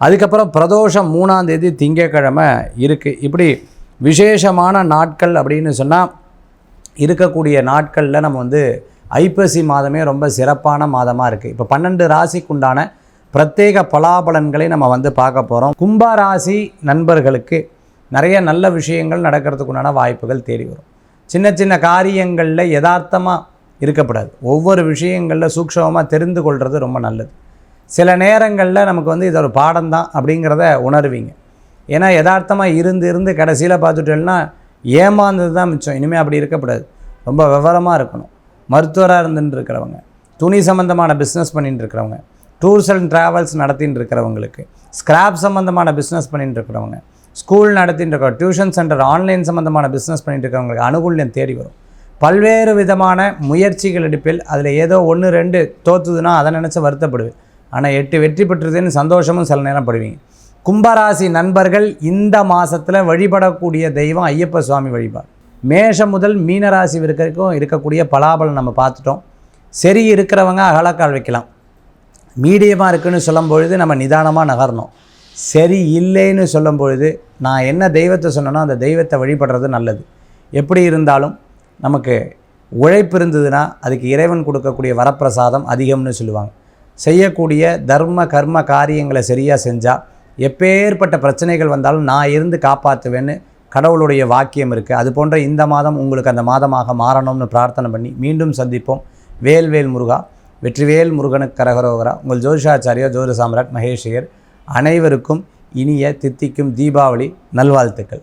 அதுக்கப்புறம் பிரதோஷம் மூணாம் தேதி திங்கக்கிழமை இருக்குது இப்படி விசேஷமான நாட்கள் அப்படின்னு சொன்னால் இருக்கக்கூடிய நாட்களில் நம்ம வந்து ஐப்பசி மாதமே ரொம்ப சிறப்பான மாதமாக இருக்குது இப்போ பன்னெண்டு ராசிக்குண்டான பிரத்யேக பலாபலன்களை நம்ம வந்து பார்க்க போகிறோம் கும்பராசி நண்பர்களுக்கு நிறைய நல்ல விஷயங்கள் நடக்கிறதுக்குண்டான வாய்ப்புகள் தேடி வரும். சின்ன சின்ன காரியங்களில் யதார்த்தமாக இருக்கப்படாது. ஒவ்வொரு விஷயங்களில் சூக்ஷமாக தெரிந்து கொள்வது ரொம்ப நல்லது. சில நேரங்களில் நமக்கு வந்து இது ஒரு பாடம் தான் அப்படிங்கிறத உணர்வீங்க. ஏன்னா யதார்த்தமாக இருந்து இருந்து கடைசியில் பார்த்துட்டோம்னா ஏமாந்தது தான் மிச்சம். இனிமேல் அப்படி இருக்கக்கூடாது. ரொம்ப விவரமாக இருக்கணும். மருத்துவராக இருந்துட்டு இருக்கிறவங்க துணி சம்மந்தமான பிஸ்னஸ் பண்ணிட்டு இருக்கிறவங்க டூர்ஸ் அண்ட் ட்ராவல்ஸ் நடத்தின்னு இருக்கிறவங்களுக்கு ஸ்கிராப் சம்மந்தமான பிஸ்னஸ் பண்ணிட்டு இருக்கிறவங்க ஸ்கூல் நடத்தின்னு இருக்கிற டியூஷன் சென்டர் ஆன்லைன் சம்மந்தமான பிஸ்னஸ் பண்ணிட்டு இருக்கிறவங்களுக்கு அனுகூல்யம் தேடி வரும். பல்வேறு விதமான முயற்சிகள் எடுப்பில் அதில் ஏதோ ஒன்று ரெண்டு தோத்துதுன்னா அதை நினச்சி வருத்தப்படுவேன். ஆனால் எட்டு வெற்றி பெற்றதுன்னு சந்தோஷமும் சில நேரம் படுவீங்க. கும்பராசி நண்பர்கள் இந்த மாதத்தில் வழிபடக்கூடிய தெய்வம் ஐயப்ப சுவாமி வழிபாடு. மேஷம் முதல் மீனராசி வரைக்கும் இருக்கக்கூடிய பலாபலம் நம்ம பார்த்துட்டோம். சரி இருக்கிறவங்க அகலக்கால் வைக்கலாம். மீடியமாக இருக்குன்னு சொல்லும் பொழுது நம்ம நிதானமாக நகரணும். சரி இல்லைன்னு சொல்லும் பொழுது நான் என்ன தெய்வத்தை சொன்னனோ அந்த தெய்வத்தை வழிபடுறது நல்லது. எப்படி இருந்தாலும் நமக்கு உழைப்பு இருந்ததுன்னா அதுக்கு இறைவன் கொடுக்கக்கூடிய வரப்பிரசாதம் அதிகம்னு சொல்லுவாங்க. செய்யக்கூடிய தர்ம கர்ம காரியங்களை சரியாக செஞ்சால் எப்பேற்பட்ட பிரச்சனைகள் வந்தாலும் நான் இருந்து காப்பாற்றுவேன்னு கடவுளுடைய வாக்கியம் இருக்குது அது போன்ற இந்த மாதம் உங்களுக்கு அந்த மாதமாக மாறணும்னு பிரார்த்தனை பண்ணி மீண்டும் சந்திப்போம். வேல்வேல் முருகா வெற்றிவேல் முருகனுக்கு கரகரோகரா. உங்கள் ஜோதிஷாச்சாரியா ஜோதி சாம்ராட் மகேஷியர் அனைவருக்கும் இனிய தித்திக்கும் தீபாவளி. நல்வாழ்த்துக்கள்.